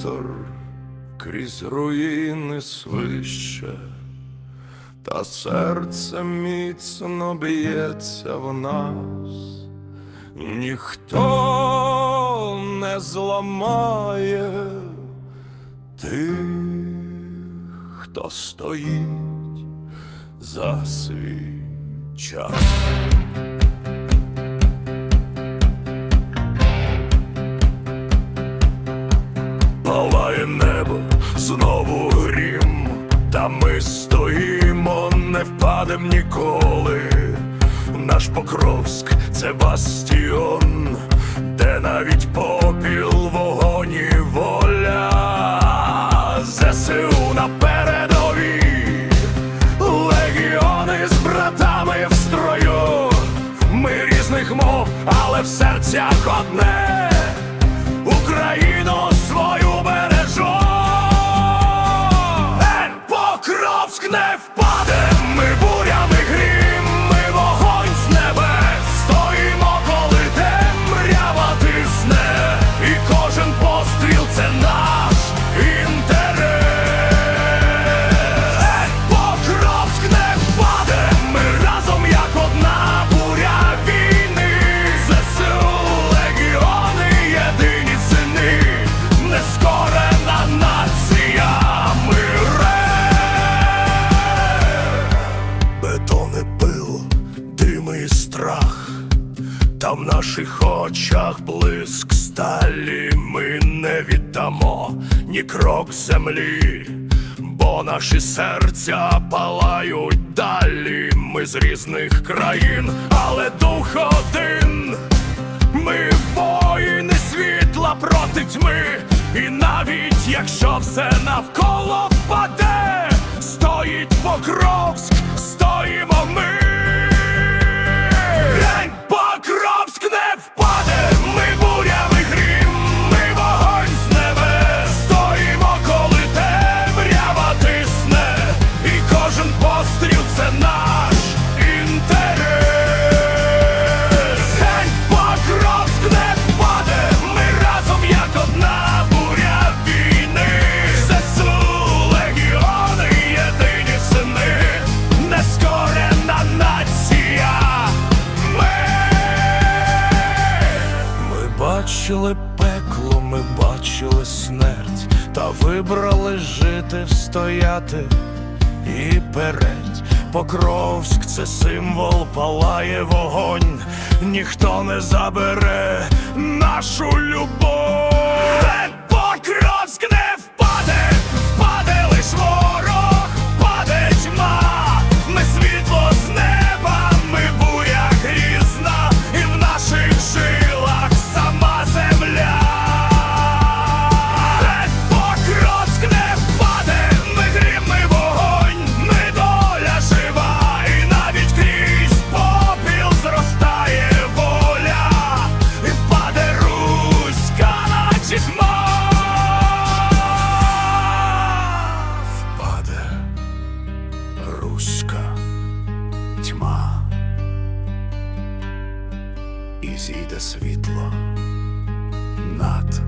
вітер крізь руїни свище, та серце міцно б'ється в нас, ніхто не зламає тих, хто стоїть за свій час. Палає небо, знову грім, та ми стоїмо, не впадем ніколи. Наш Покровськ це бастіон, де навіть попіл, вогонь і воля. ЗСУ на легіони з братами в строю. Ми різних мов, але в серцях одне. В наших очах блиск сталі ми не віддамо ні крок землі, бо наші серця палають далі. Ми з різних країн, але дух один. Ми воїни світла проти тьми, і навіть якщо все навколо впаде, стоїть Покровськ, бачили пекло, ми бачили смерть, та вибрали жити, встояти і переть. Покровськ це символ, палає вогонь, ніхто не забере нашу любов. Де Покровськ не І зійде світло над